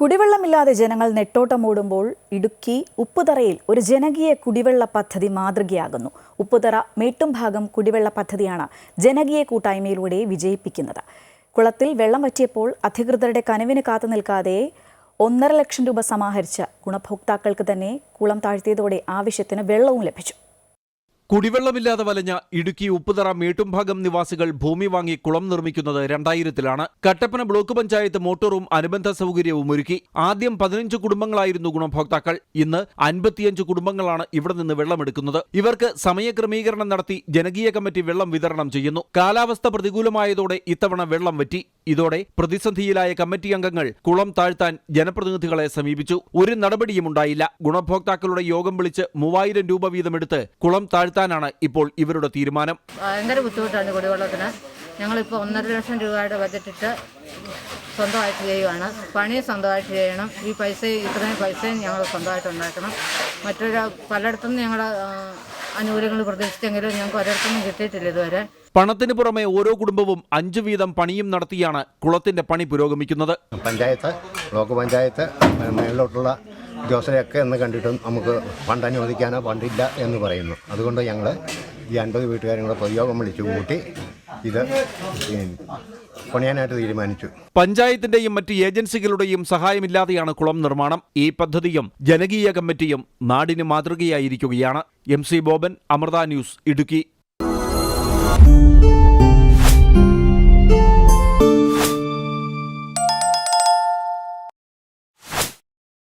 കുടിവെള്ളമില്ലാതെ ജനങ്ങൾ നെട്ടോട്ടമോടുമ്പോൾ ഇടുക്കി ഉപ്പുതറയിൽ ഒരു ജനകീയ കുടിവെള്ള പദ്ധതി മാതൃകയാകുന്നു. ഉപ്പുതറ മേട്ടുംഭാഗം കുടിവെള്ള പദ്ധതിയാണ് ജനകീയ കൂട്ടായ്മയിലൂടെ വിജയിപ്പിക്കുന്നത്. കുളത്തിൽ വെള്ളം വറ്റിയപ്പോൾ അധികൃതരുടെ കനവിന് കാത്തു നിൽക്കാതെ ഒന്നര ലക്ഷം രൂപ സമാഹരിച്ച ഗുണഭോക്താക്കൾക്ക് തന്നെ കുളം താഴ്ത്തിയതോടെ ആവശ്യത്തിന് വെള്ളവും ലഭിച്ചു. കുടിവെള്ളമില്ലാതെ വലഞ്ഞ ഇടുക്കി ഉപ്പുതറ മേട്ടുംഭാഗം നിവാസികൾ ഭൂമി വാങ്ങി കുളം നിർമ്മിക്കുന്നത് രണ്ടായിരത്തിലാണ്. കട്ടപ്പന ബ്ലോക്ക് പഞ്ചായത്ത് മോട്ടോറും അനുബന്ധ സൗകര്യവും ഒരുക്കി. ആദ്യം പതിനഞ്ച് കുടുംബങ്ങളായിരുന്നു ഗുണഭോക്താക്കൾ. ഇന്ന് അൻപത്തിയഞ്ച് കുടുംബങ്ങളാണ് ഇവിടെ നിന്ന് വെള്ളമെടുക്കുന്നത്. ഇവർക്ക് സമയക്രമീകരണം നടത്തി ജനകീയ കമ്മിറ്റി വെള്ളം വിതരണം ചെയ്യുന്നു. കാലാവസ്ഥ പ്രതികൂലമായതോടെ ഇത്തവണ വെള്ളം വറ്റി. ഇതോടെ പ്രതിസന്ധിയിലായ കമ്മിറ്റി അംഗങ്ങൾ കുളം താഴ്ത്താൻ ജനപ്രതിനിധികളെ സമീപിച്ചു. ഒരു നടപടിയും ഉണ്ടായില്ല. ഗുണഭോക്താക്കളുടെ യോഗം വിളിച്ച് മൂവായിരം രൂപ വീതമെടുത്ത് കുളം താഴ്ത്താനാണ് ഇപ്പോൾ ഇവരുടെ തീരുമാനം. ഭയങ്കര ബുദ്ധിമുട്ടാണ് കുടിവെള്ളത്തിന്. ഞങ്ങളിപ്പോൾ ഒന്നര ലക്ഷം രൂപയുടെ ബജറ്റിട്ട് സ്വന്തമായിട്ട് ചെയ്യുവാണ്. പണി സ്വന്തമായിട്ട് ചെയ്യണം. ഈ പൈസ ഇത്രയും പൈസയും ഞങ്ങൾ സ്വന്തമായിട്ട് ഉണ്ടാക്കണം. മറ്റൊരു പലയിടത്തുനിന്ന് ഞങ്ങൾ ആനുകൂല്യങ്ങൾ പ്രതീക്ഷിച്ചെങ്കിലും ഞങ്ങൾക്ക് ഒരിടത്തുനിന്നും കിട്ടിയിട്ടില്ല ഇതുവരെ. പണത്തിന് പുറമെ ഓരോ കുടുംബവും അഞ്ചു വീതം പണിയും നടത്തിയാണ് കുളത്തിന്റെ പണി പുരോഗമിക്കുന്നത്. പഞ്ചായത്ത് ബ്ലോക്ക് പഞ്ചായത്ത് മേളിലോട്ടുള്ള ഉദ്യോഗസ്ഥരെയൊക്കെ എന്ന് കണ്ടിട്ടും നമുക്ക് ഫണ്ട് അനുവദിക്കാനോ ഫണ്ടില്ല എന്ന് പറയുന്നു. അതുകൊണ്ട് ഞങ്ങൾ ഈ അൻപത് വീട്ടുകാരും കൂടെ പൊതുയോഗം വിളിച്ചു കൂട്ടി ഇത് പണിയാനായിട്ട് തീരുമാനിച്ചു. പഞ്ചായത്തിന്റെയും മറ്റ് ഏജൻസികളുടെയും സഹായമില്ലാതെയാണ് കുളം നിർമ്മാണം. ഈ പദ്ധതിയും ജനകീയ കമ്മിറ്റിയും നാടിന് മാതൃകയായിരിക്കുകയാണ്. M C Boban Amrita news Idukki. Thank you.